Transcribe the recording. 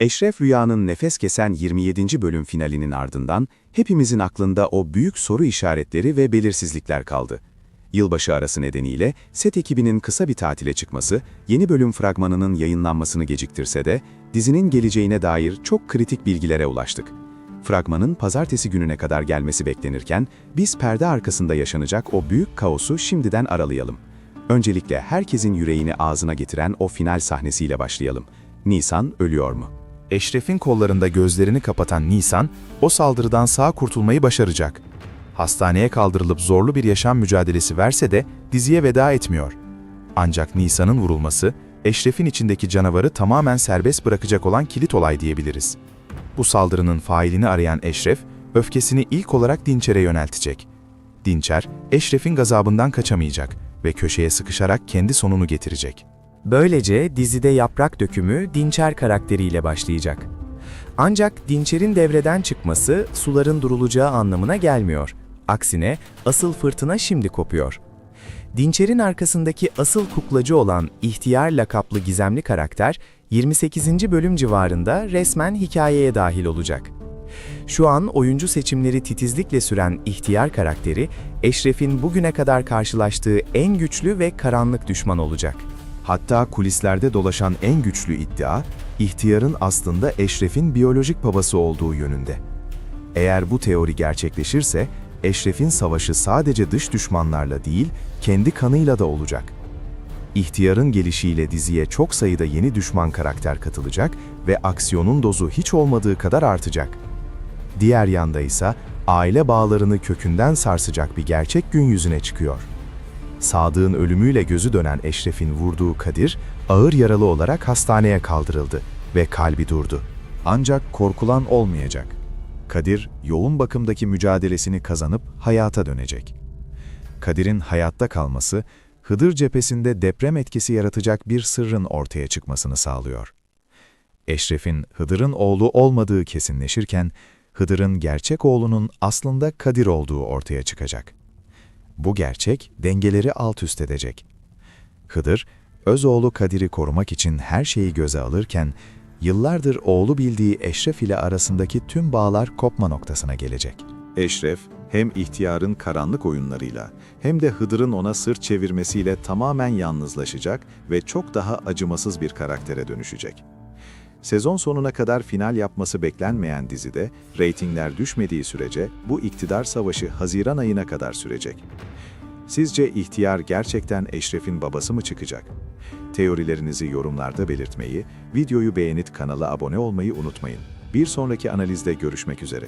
Eşref Rüya'nın nefes kesen 27. bölüm finalinin ardından hepimizin aklında o büyük soru işaretleri ve belirsizlikler kaldı. Yılbaşı arası nedeniyle set ekibinin kısa bir tatile çıkması, yeni bölüm fragmanının yayınlanmasını geciktirse de dizinin geleceğine dair çok kritik bilgilere ulaştık. Fragmanın pazartesi gününe kadar gelmesi beklenirken biz perde arkasında yaşanacak o büyük kaosu şimdiden aralayalım. Öncelikle herkesin yüreğini ağzına getiren o final sahnesiyle başlayalım. Nisan ölüyor mu? Eşref'in kollarında gözlerini kapatan Nisan, o saldırıdan sağ kurtulmayı başaracak. Hastaneye kaldırılıp zorlu bir yaşam mücadelesi verse de diziye veda etmiyor. Ancak Nisan'ın vurulması, Eşref'in içindeki canavarı tamamen serbest bırakacak olan kilit olay diyebiliriz. Bu saldırının failini arayan Eşref, öfkesini ilk olarak Dinçer'e yöneltecek. Dinçer, Eşref'in gazabından kaçamayacak ve köşeye sıkışarak kendi sonunu getirecek. Böylece dizide yaprak dökümü Dinçer karakteriyle başlayacak. Ancak Dinçer'in devreden çıkması suların durulacağı anlamına gelmiyor. Aksine asıl fırtına şimdi kopuyor. Dinçer'in arkasındaki asıl kuklacı olan ihtiyar lakaplı gizemli karakter 28. bölüm civarında resmen hikayeye dahil olacak. Şu an oyuncu seçimleri titizlikle süren ihtiyar karakteri, Eşref'in bugüne kadar karşılaştığı en güçlü ve karanlık düşman olacak. Hatta kulislerde dolaşan en güçlü iddia, ihtiyarın aslında Eşref'in biyolojik babası olduğu yönünde. Eğer bu teori gerçekleşirse, Eşref'in savaşı sadece dış düşmanlarla değil, kendi kanıyla da olacak. İhtiyarın gelişiyle diziye çok sayıda yeni düşman karakter katılacak ve aksiyonun dozu hiç olmadığı kadar artacak. Diğer yanda ise aile bağlarını kökünden sarsacak bir gerçek gün yüzüne çıkıyor. Sadık'ın ölümüyle gözü dönen Eşref'in vurduğu Kadir, ağır yaralı olarak hastaneye kaldırıldı ve kalbi durdu. Ancak korkulan olmayacak. Kadir, yoğun bakımdaki mücadelesini kazanıp hayata dönecek. Kadir'in hayatta kalması, Hıdır cephesinde deprem etkisi yaratacak bir sırrın ortaya çıkmasını sağlıyor. Eşref'in Hıdır'ın oğlu olmadığı kesinleşirken, Hıdır'ın gerçek oğlunun aslında Kadir olduğu ortaya çıkacak. Bu gerçek dengeleri alt üst edecek. Hıdır, öz oğlu Kadir'i korumak için her şeyi göze alırken, yıllardır oğlu bildiği Eşref ile arasındaki tüm bağlar kopma noktasına gelecek. Eşref, hem ihtiyarın karanlık oyunlarıyla hem de Hıdır'ın ona sırt çevirmesiyle tamamen yalnızlaşacak ve çok daha acımasız bir karaktere dönüşecek. Sezon sonuna kadar final yapması beklenmeyen dizide reytingler düşmediği sürece bu iktidar savaşı Haziran ayına kadar sürecek. Sizce ihtiyar gerçekten Eşref'in babası mı çıkacak? Teorilerinizi yorumlarda belirtmeyi, videoyu beğenip kanala abone olmayı unutmayın. Bir sonraki analizde görüşmek üzere.